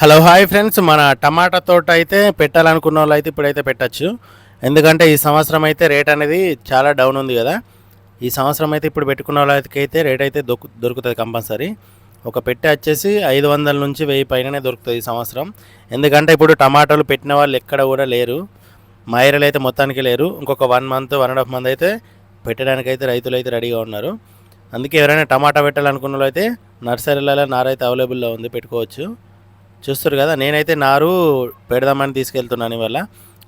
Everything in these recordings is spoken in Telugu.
Hello hi friends. మన టమాటా తోట అయితే పెట్టాలనుకున్న వాళ్ళు అయితే ఇప్పుడైతే పెట్టచ్చు. ఎందుకంటే ఈ సంవత్సరం అయితే రేట్ అనేది చాలా డౌన్ ఉంది కదా. ఈ సంవత్సరం అయితే ఇప్పుడు పెట్టుకున్న వాళ్ళకైతే రేట్ అయితే దొరుకు దొరుకుతుంది కంపల్సరీ. ఒక పెట్టె వచ్చేసి ఐదు వందల నుంచి వెయ్యి పైననే దొరుకుతుంది ఈ సంవత్సరం. ఎందుకంటే ఇప్పుడు టమాటాలు పెట్టిన వాళ్ళు ఎక్కడ కూడా లేరు. మా అయితే మొత్తానికి లేరు. ఇంకొక one month one and half month అయితే పెట్టడానికి అయితే రైతులు అయితే రెడీగా ఉన్నారు. అందుకే ఎవరైనా టమాటా పెట్టాలనుకున్న వాళ్ళు అయితే నర్సరీలలో నారైతే అవైలబుల్లో ఉంది పెట్టుకోవచ్చు. చూస్తారు కదా నేనైతే నారు పెడదామని తీసుకెళ్తున్నాను ఇవాళ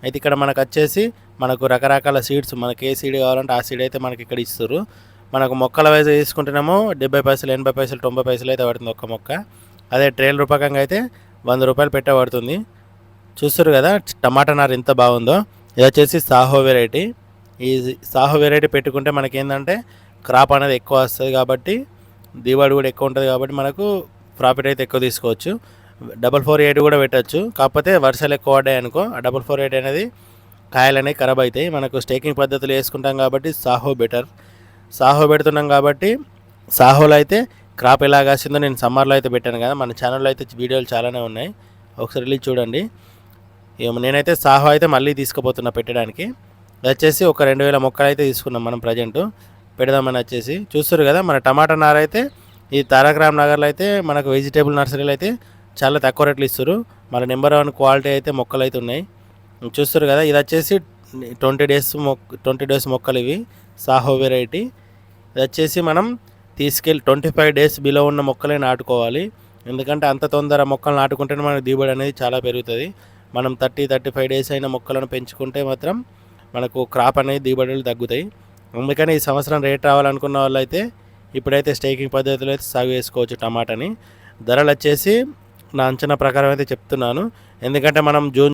అయితే ఇక్కడ మనకు వచ్చేసి మనకు రకరకాల సీడ్స్ మనకి ఏ సీడ్ కావాలంటే ఆ సీడ్ అయితే మనకి ఇక్కడ ఇస్తారు. మనకు మొక్కల వైజ్ తీసుకుంటేనేమో డెబ్బై పైసలు ఎనభై పైసలు తొంభై పైసలు అయితే పడుతుంది ఒక్క మొక్క. అదే ట్రేల్ రూపకంగా అయితే వంద రూపాయలు పెట్టబడుతుంది చూస్తారు కదా టమాటా నారు ఎంత బాగుందో. ఇది వచ్చేసి సాహో వెరైటీ. ఈ సాహో వెరైటీ పెట్టుకుంటే మనకి ఏంటంటే క్రాప్ అనేది ఎక్కువ వస్తుంది కాబట్టి దిగుబడి కూడా ఎక్కువ ఉంటుంది కాబట్టి మనకు ప్రాఫిట్ అయితే ఎక్కువ తీసుకోవచ్చు. డబల్ ఫోర్ ఎయిట్ కూడా పెట్టచ్చు. కాకపోతే వర్షాలు ఎక్కువ పడ్డాయి అనుకో ఆ డబల్ ఫోర్ ఎయిట్ అనేది కాయలు అనేవి ఖరాబ్ అవుతాయి. మనకు స్టేకింగ్ పద్ధతులు వేసుకుంటాం కాబట్టి సాహో బెటర్ సాహో పెడుతున్నాం కాబట్టి సాహోలో అయితే క్రాప్ ఎలా కాసిందో నేను సమ్మర్లో అయితే పెట్టాను కదా. మన ఛానల్లో అయితే వీడియోలు చాలానే ఉన్నాయి. ఒకసారి వెళ్ళి చూడండి. నేనైతే సాహో అయితే మళ్ళీ తీసుకుపోతున్నా పెట్టడానికి. వచ్చేసి ఒక రెండు వేల మొక్కలు అయితే తీసుకున్నాం మనం ప్రజెంట్ పెడదామని వచ్చేసి. చూస్తారు కదా మన టమాటా నార అయితే ఈ తారకరామ్ నగర్లో అయితే మనకు వెజిటేబుల్ నర్సరీలు అయితే చాలా తక్కువ రేట్లు ఇస్తారు మన నెంబర్ వన్ క్వాలిటీ అయితే మొక్కలు అయితే ఉన్నాయి. చూస్తారు కదా ఇది వచ్చేసి ట్వంటీ డేస్ మొక్క ట్వంటీ డేస్ మొక్కలు ఇవి. సాహో వెరైటీ. ఇది వచ్చేసి మనం తీసుకెళ్ళి ట్వంటీ ఫైవ్ డేస్ బిలో ఉన్న మొక్కలే నాటుకోవాలి. ఎందుకంటే అంత తొందర మొక్కలు నాటుకుంటేనే మనకు దిగుబడి అనేది చాలా పెరుగుతుంది. మనం థర్టీ థర్టీ ఫైవ్ డేస్ అయిన మొక్కలను పెంచుకుంటే మాత్రం మనకు క్రాప్ అనేది దిగుబడులు తగ్గుతాయి. అందుకని ఈ సంవత్సరం రేట్ రావాలనుకున్న వాళ్ళు అయితే ఇప్పుడైతే స్టేకింగ్ పద్ధతిలో అయితే సాగు చేసుకోవచ్చు టమాటాని. ధరలు వచ్చేసి నా అంచనా ప్రకారం అయితే చెప్తున్నాను. ఎందుకంటే మనం జూన్